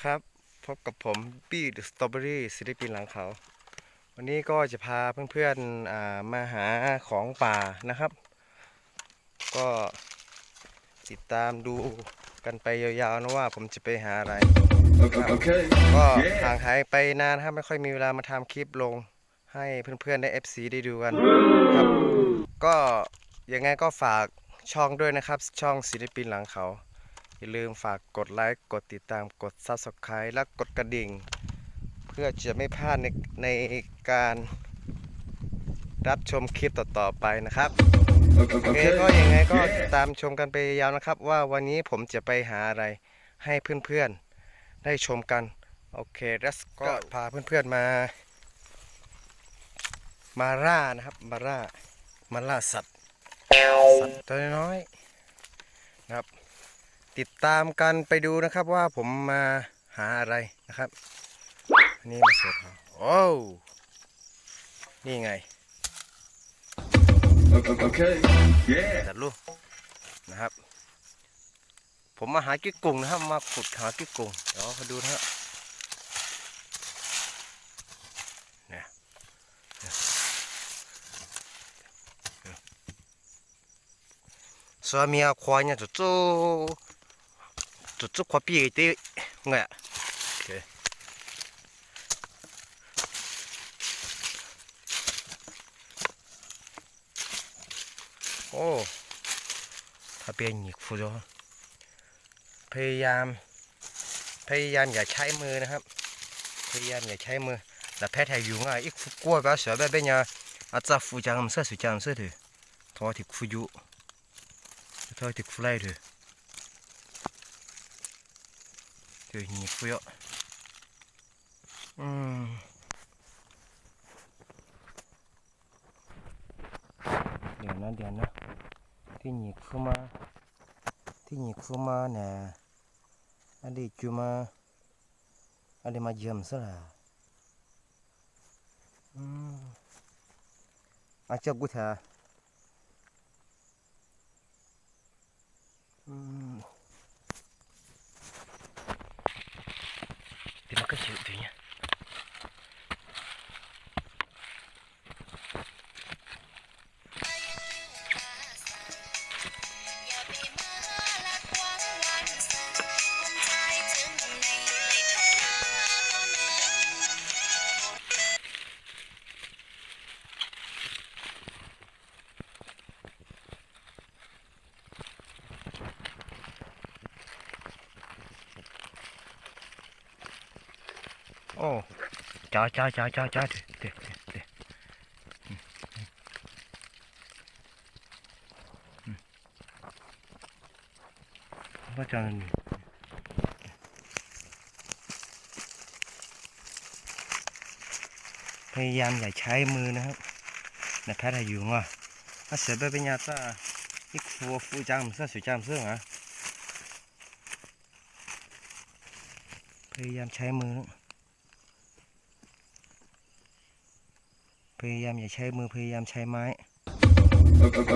ดีครับ พบกับผมปี้เดอะสตรอเบอรี่ศิลปินหลังเขา วันนี้ก็จะพาเพื่อนๆอ่ามาหาของป่านะครับ ก็ติดตามดูกันไปยาวๆนะว่าผมจะไปหาอะไร Okay. ก็ห่างหายไปนานนะครับไม่ค่อยมีเวลามาทำคลิปลงให้เพื่อนๆได้ FC ได้ดูกันครับ ก็ยังไงก็ฝากช่องด้วยนะครับ ช่องศิลปินหลังเขา อย่าลืมฝากกดไลค์ กดติดตาม กด Subscribe และกดกระดิ่ง เพื่อจะไม่พลาดในในการรับชมคลิปต่อๆไปนะครับ โอเค Okay. ก็ยังไงก็ Yeah. ติดตามชมกันไปยาวนะครับ ว่าวันนี้ผมจะไปหาอะไรให้เพื่อนๆ ได้ชมกัน โอเคแล้วก็พาเพื่อนๆมา มาล่านะครับ มาล่ามาล่าสัตว์ สัตว์ตัวน้อยๆนะครับ ติดตามกันไปดูนะครับว่าผมมาหาอะไรนะครับอันนี่มาเสือเผาโอ้วนี่ไง Okay. Yeah. จัดลูกนะครับ ผมมาหากิ๊กกุ่งนะครับมาขุดหากิ๊กกุ่งเดี๋ยวมาดูนะฮะเนี่ยเนี่ยเนี่ยสามีอาควายเนี่ยจุ ดจุจุดควายปีกตีไงอะโอเคโอ้ถ้าเป็นหยิกฟูจพยายามพยายามอย่าใช้มือนะครับ พยายามอย่าใช้มือแต่แพ้ไทยอยู่ง่ายอีกฟุกลัวแบบเสือแบบเนี่ยอาจจะฟูจังเสือสุจังเสือเถอทอติดฟูยุทอติดฟูไล่เถอ นะที่หยิกฟูมาที่หยิกฟูมาเนี่ย Ada cuma ada macam salah. Hmm. Macam gue ha. Hmm. Kecil. Cho cho cho cho cho đi đi đi đi. Ừ, ừ. Ừ. Có cho nên พยายามอย่าใช้มือนะครับนะแพทย์ให้อยู่ง่ะถ้าเสียไปเป็นยาซ่าอีกฟัวฟูจามซ่าสุจามเสื้ออะพยายามใช้มือ พยายามอย่าใช้มือพยายามใช้ไม้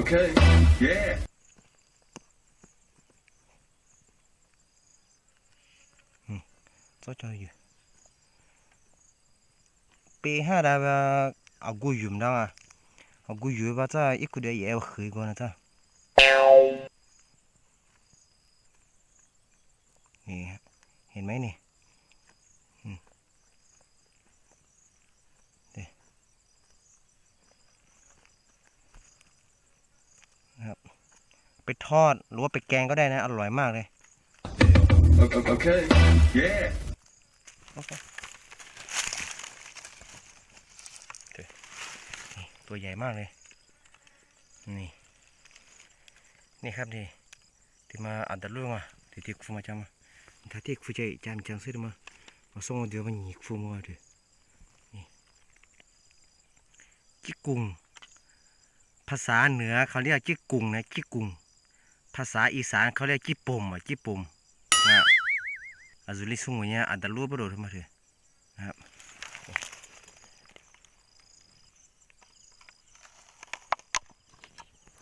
Okay. Yeah. ก็จะอยู่ปีห้าดาวเอากูอยู่มั้งอะเอากูอยู่ว่าจะอีกคนเดียวเอาเคยก่อนนะจ๊ะนี่ฮะเห็นไหมนี่อืมเดี๋ยวนะครับ ไปทอดหรือว่าไปแกงก็ได้นะ อร่อยมากเลย Okay. Yeah. ตัวใหญ่มากเลย นี่ นี่ครับนี่ที่มาอัดดัดลูกอะที่ที่ฟูมาจำอะถ้าที่ฟูใจจานจังซื้อมามาส่งเดี๋ยวมันหยิกฟูมาเดี๋ยวนี่จิกกุงภาษาเหนือเขาเรียกจิกกุงนะจิกกุง ภาษาอีสานเขาเรียกจิปมอะจิปมนะอาจุลิสุ่งเนี่ยอัดดัดลูกไปโดดมาเถอะนะครับ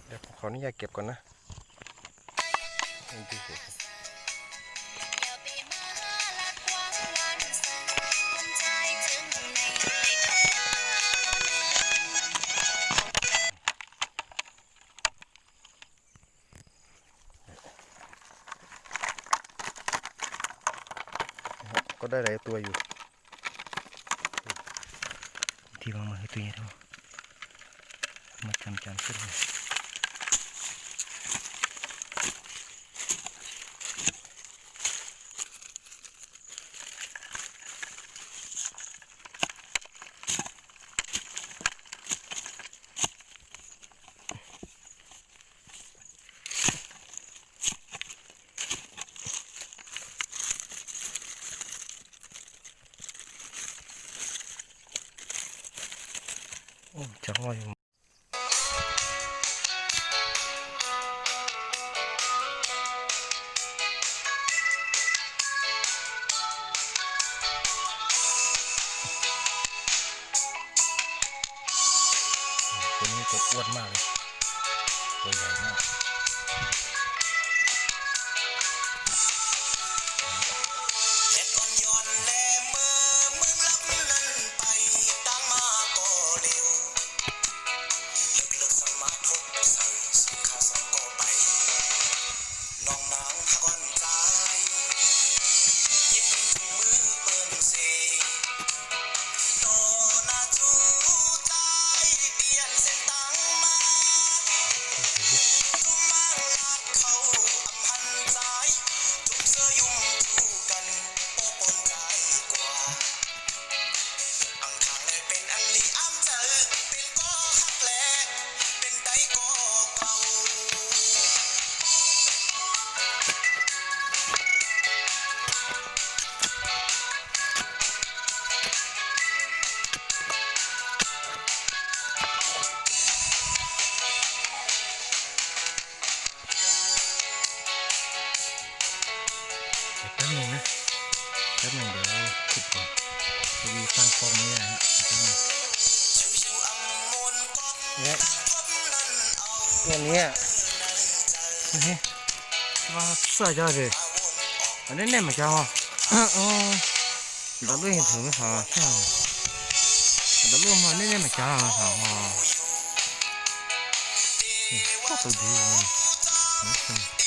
เดี๋ยวผมขออนุญาตเก็บก่อนนะ ได้หลายตัวอยู่ ที่มามาให้ตัวนี้เท่ามาจำจำขึ้นเลย Ultraman. ဟဲ့ဒီမှာစကြတယ်မနေ့နဲ့မကြောက်အော်ဒါလို့ရင်သူမဟာရှာဒါလို့မနေ့နဲ့မကြောက်ဟာဟာဟုတ်တယ်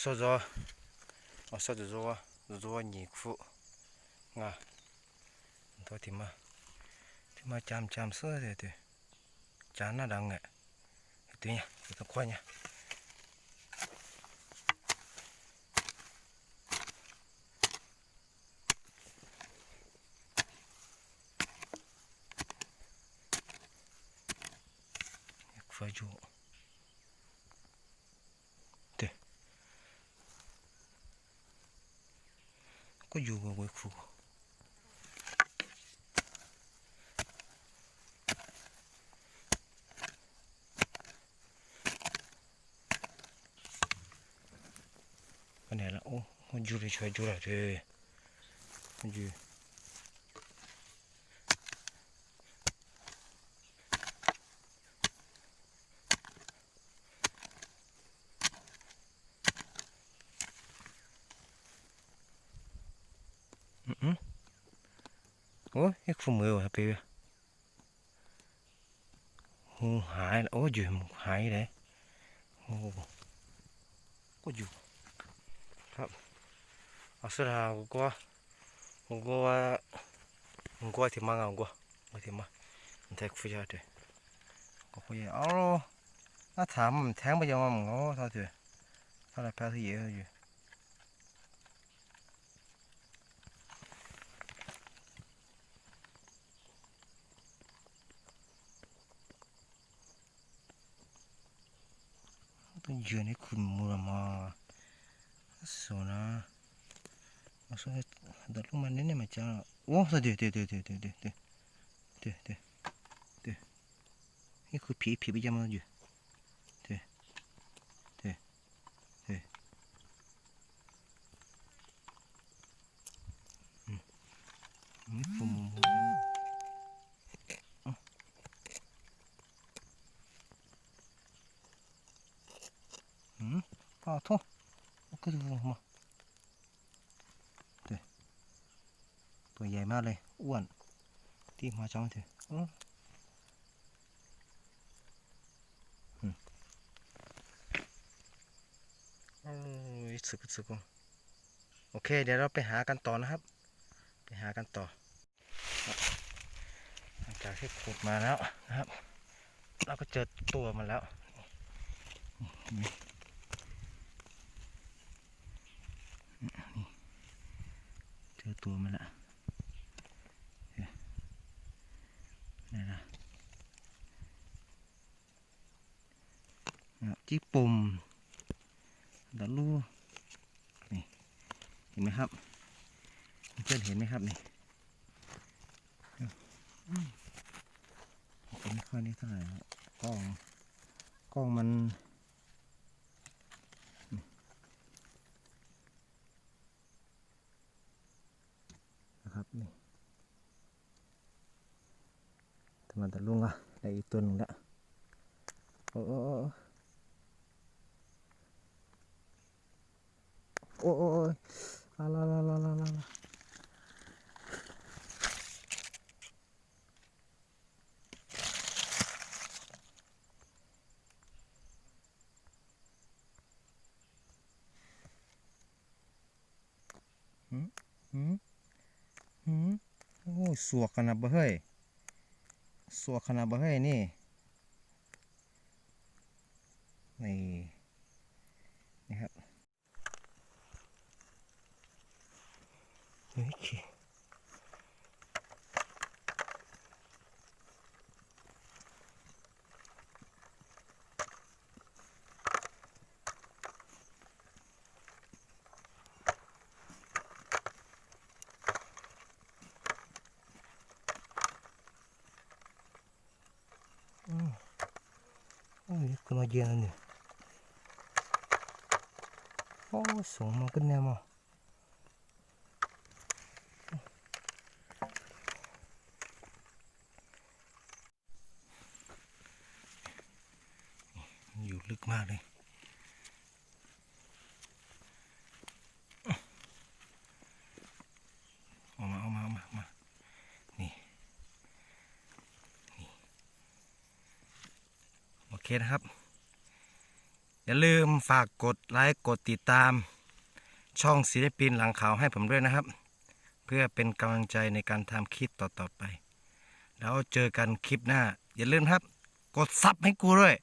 số gió ở số gió gió nhị phụ ngà thôi thì mà thì mà chăm chăm sơ thì thì chán là đang ngại tuy nha thì tôi khoan nha phải chuộng ก็อยู่กับไว้ครูก็เนไหนละโอ้มันอยู่เลยช่วยอยู่เลยเด้อมันอยู่ from will happy หูหายโอ้ยหายเลยโอ้ก็อยู่ครับอาสุราก็ว่าก็ว่าก็ว่าที่มังอ่ก็ว่าที่มังแทกฟุ้าด้วยก็คุยเอาล่าถามแทงไปยังมังก็เท่าเถอะเท่าไรแพ้ที่เยอะอยู่ ยืนให้คุณมูรามาสนะมาสนะดัดลงมาเนี่ยเนี่ยมาจ้าโอ้สเดี๋ยวเดี๋ยวเดี๋ยวเดี๋ยวเดี๋ยวเดี๋ยวเดี๋ยวเดี๋ยวเดี๋ยวนี่คือผีผีไปยามาอยู่เดี๋ยวเดี๋ยวเดี๋ยวอืมผม โอ้ยสึกสึกโอเคเดี๋ยวเราไปหากันต่อนะครับไปหากันต่อ หลังจากที่ขุดมาแล้วนะครับ เราก็เจอตัวมันแล้ว เจอ ตัวมันละนี่นะจี้ปุ่มดาลูนี่ เห็นไหมครับ เพื่อนเห็นไหมครับนี่อืมผมไม่ค่อยนี่เท่าไหร่กล้อง กล้องมัน นะครับนี่ทำไมแต่ลุงอะได้อีกตัว หนึ่งแล้วโอ้โอ้โอ้โอ้โอ้ยลาลาลาลาลาลาลาหืมโอ้สวกขนาดบ่เฮ้ยสวกขนาดบ่เฮ้ยนี่ นี่ นะครับโอเค โอ้ยก็มาเย็นแล้วเนี่ยโอ้สูงมาขึ้นแน่มาอยู่ลึกมากเลยเอามาเอามาเอามาเอามา นี่ นี่ โอเคนะครับ อย่าลืมฝากกดไลค์กดติดตาม ช่องศิลปินหลังเขาให้ผมด้วยนะครับ เพื่อเป็นกำลังใจในการทำคลิปต่อๆไป แล้วเจอกันคลิปหน้า อย่าลืมครับ กดซับให้กูด้วย